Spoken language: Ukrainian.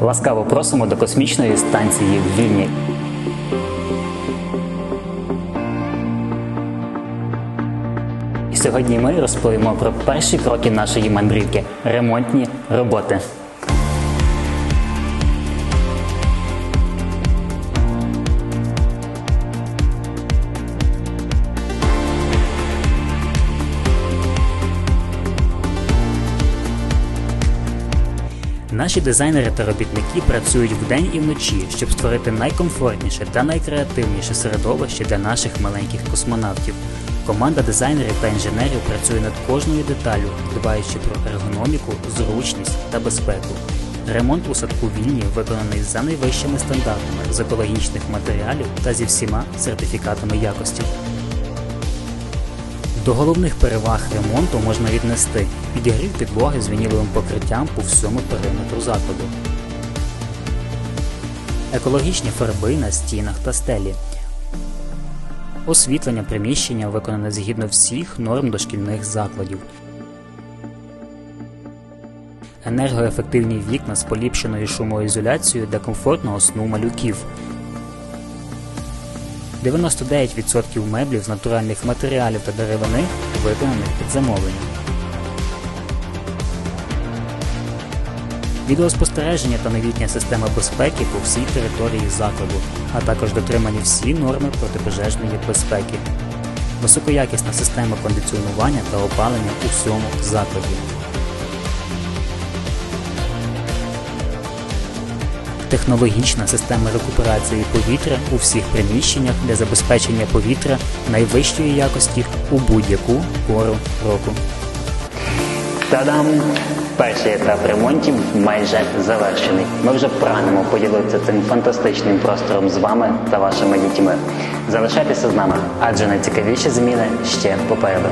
Ласкаво просимо до космічної станції в Вільні. Сьогодні ми розповімо про перші кроки нашої мандрівки ремонтні роботи. Наші дизайнери та робітники працюють вдень і вночі, щоб створити найкомфортніше та найкреативніше середовище для наших маленьких космонавтів. Команда дизайнерів та інженерів працює над кожною деталю, дбаючи про ергономіку, зручність та безпеку. Ремонт у садку Вільні виконаний за найвищими стандартами з екологічних матеріалів та зі всіма сертифікатами якості. До головних переваг ремонту можна віднести підігрів підлоги з вініловим покриттям по всьому периметру закладу, екологічні фарби на стінах та стелі, освітлення приміщення виконане згідно всіх норм дошкільних закладів, енергоефективні вікна з поліпшеною шумоізоляцією для комфортного сну малюків. 99% меблів з натуральних матеріалів та деревини виконаних під замовлення. Відеоспостереження та новітня система безпеки по всій території закладу, а також дотримані всі норми протипожежної безпеки. Високоякісна система кондиціонування та опалення у всьому закладі. Технологічна система рекуперації повітря у всіх приміщеннях для забезпечення повітря найвищої якості у будь-яку пору року. Та-дам! Перший етап ремонтів майже завершений. Ми вже прагнемо поділитися цим фантастичним простором з вами та вашими дітьми. Залишайтеся з нами, адже найцікавіші зміни ще попереду.